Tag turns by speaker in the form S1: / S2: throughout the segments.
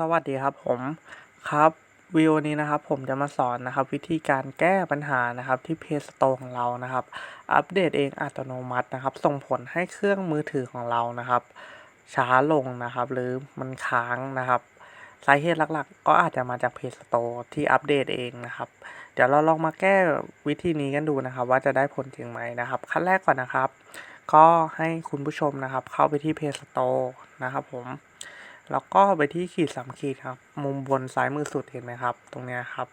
S1: สวัสดีครับผมครับวิดีโอนี้นะครับผมจะมาสอนนะครับวิธีการแก้ปัญหานะครับที่เพจสโตร์ของเรานะครับ อัปเดตเองอัตโนมัตินะครับ ส่งผลให้เครื่องมือถือของเรานะครับ ช้าลงนะครับ หรือมันค้างนะครับสาเหตุหลักๆ ก็อาจจะมาจากเพจสโตร์ที่อัปเดตเองนะครับ เดี๋ยวเราลองมาแก้วิธีนี้กันดูนะครับ ว่าจะได้ผลจริงไหมนะครับ ขั้นแรกก่อนนะครับ ก็ให้คุณผู้ชมนะครับ เข้าไปที่เพจสโตร์นะครับผม แล้วก็ไปที่ขีดสามขีดครับ มุมบนซ้ายมือสุดเห็นไหมครับ ตรงเนี้ยครับ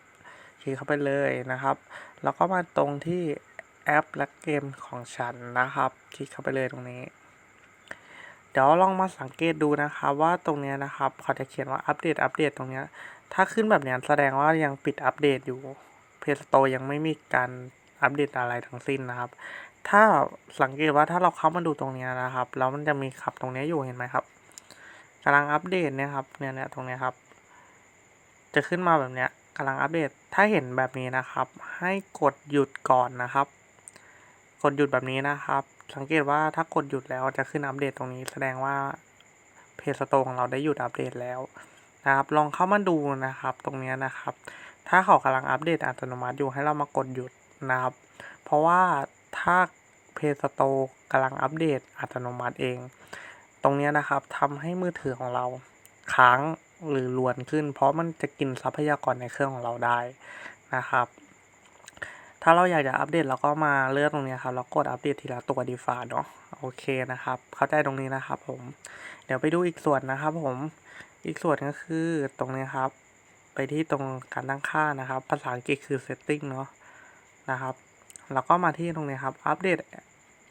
S1: คลิกเข้าไปเลยนะครับ แล้วก็มาตรงที่แอปและเกมของฉันนะครับ คลิกเข้าไปเลยตรงนี้ เดี๋ยวลองมาสังเกตดูนะครับว่าตรงนี้นะครับเขาจะเขียนว่าอัปเดตอัปเดตตรงนี้ถ้าขึ้นแบบนี้แสดงว่ายังปิดอัปเดตอยู่เพจสโตยังไม่มีการอัปเดตอะไรทั้งสิ้นนะครับ ถ้าสังเกตว่าถ้าเราเข้ามาดูตรงนี้นะครับแล้วมันจะมีขับตรงนี้อยู่เห็นไหมครับ กำลังอัปเดตเนี่ยครับเนี่ยเนี่ยตรงนี้ครับ จะขึ้นมาแบบเนี้ยกำลังอัปเดตถ้าเห็นแบบนี้นะครับ ให้กดหยุดก่อนนะครับ กดหยุดแบบนี้นะครับ สังเกตว่าถ้ากดหยุดแล้วจะขึ้นอัปเดตตรงนี้ แสดงว่าเพจสโตของเราได้หยุดอัปเดตแล้วนะครับ ลองเข้ามาดูนะครับ ตรงนี้นะครับ ถ้าเขากำลังอัปเดตอัตโนมัติอยู่ให้เรามากดหยุดนะครับ เพราะว่าถ้าเพจสโตกำลังอัปเดตอัตโนมัติเอง ตรงนี้นะครับทำให้มือถือของเราค้างหรือลวนขึ้น เพราะมันจะกินทรัพยากรในเครื่องของเราได้นะครับ ถ้าเราอยากจะอัปเดตเราก็มาเลือกตรงนี้ครับแล้วกดอัปเดตทีละตัวดีฟาเนาะโอเคนะครับ เข้าใจตรงนี้นะครับผมเดี๋ยวไปดูอีกส่วนนะครับผมอีกส่วนก็คือตรงนี้ครับ ไปที่ตรงการตั้งค่านะครับ ภาษาอังกฤษคือ setting เนาะนะครับแล้วก็มาที่ตรงนี้ครับอัปเดต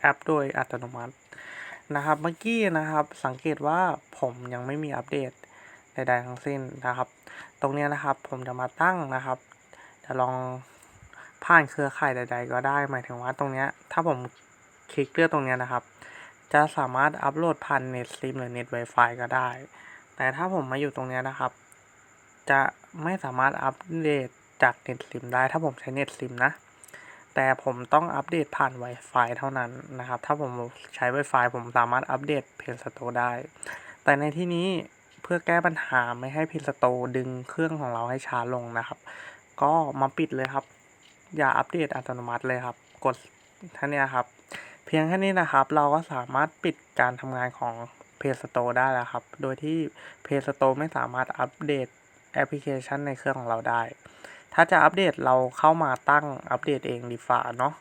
S1: แอปโดยอัตโนมัติ นะครับเมื่อกี้นะครับสังเกตว่าผมยังไม่มีอัปเดตใดๆทั้งสิ้นนะครับ ตรงนี้นะครับผมจะมาตั้งนะครับ จะลองผ่านเครือข่ายใด ๆ ก็ได้ หมายถึงว่าตรงนี้ถ้าผมคลิกเลือกตรงนี้นะครับ จะสามารถอัปโหลดผ่านเน็ตซิมหรือเน็ต Wi-Fi ก็ได้ แต่ถ้าผมมาอยู่ตรงนี้นะครับ จะไม่สามารถอัปเดตจากเน็ตซิมได้ ถ้าผมใช้เน็ตซิมนะ แต่ผมต้องอัปเดตผ่าน Wi-Fi เท่านั้นนะครับ ถ้าผมใช้ Wi-Fi ผมสามารถอัปเดตเพจสโตได้ แต่ในที่นี้เพื่อแก้ปัญหาไม่ให้เพจสโตดึงเครื่องของเราให้ช้าลงนะครับ ก็มาปิดเลยครับ อย่าอัปเดตอัตโนมัติเลยครับ กดท่านี้ครับ เพียงแค่นี้นะครับ เราก็สามารถปิดการทำงานของเพจสโตได้แล้วครับ โดยที่เพจสโตไม่สามารถอัปเดตแอปพลิเคชันในเครื่องของเราได้ ถ้าจะอัปเดตเราเข้ามาตั้งอัปเดตเองดีฝ่าเนาะ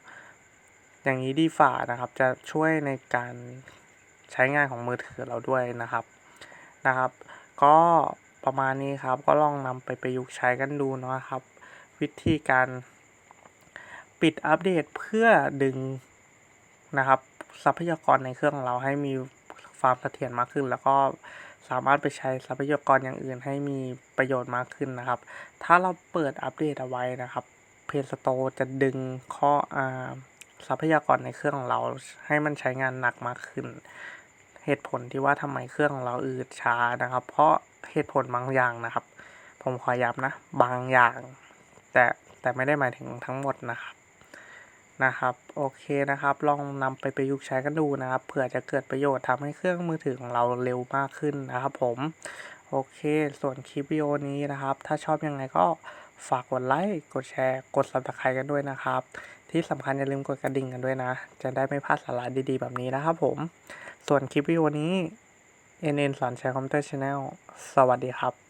S1: อย่างนี้ดีฝ่านะครับจะช่วยในการใช้งานของมือถือเราด้วยนะครับนะครับ ก็ประมาณนี้ครับก็ลองนำไปประยุกต์ใช้กันดูเนาะครับ วิธีการปิดอัปเดตเพื่อดึงนะครับทรัพยากรในเครื่องของเราให้มีความเสถียรมากขึ้นแล้วก็ สามารถไปใช้ทรัพยากรอย่างอื่นให้มีประโยชน์มากขึ้นนะครับ ถ้าเราเปิดอัปเดตเอาไว้นะครับเพจสโตจะดึงข้ออาทรัพยากรในเครื่องของเราให้มันใช้งานหนักมากขึ้น เหตุผลที่ว่าทำไมเครื่องของเราอืดช้านะครับ เพราะเหตุผลบางอย่างนะครับ ผมขอย้ำนะ บางอย่าง แต่แต่ไม่ได้หมายถึงทั้งหมดนะครับ นะครับ โอเคนะครับ ลองนำไปประยุกต์ใช้กันดูนะครับ เผื่อจะเกิดประโยชน์ทำให้เครื่องมือถือของเราเร็วมากขึ้นนะครับผม โอเค ส่วนคลิปวิดีโอนี้นะครับ ถ้าชอบยังไงก็ฝากกดไลค์ กดแชร์ กด subscribe กันด้วยนะครับ ที่สำคัญอย่าลืมกดกระดิ่งกันด้วยนะ จะได้ไม่พลาดสาระดีๆ แบบนี้นะครับผม ส่วนคลิปวิดีโอนี้ NN สอนใช้คอมพิวเตอร์ชาแนลสวัสดีครับ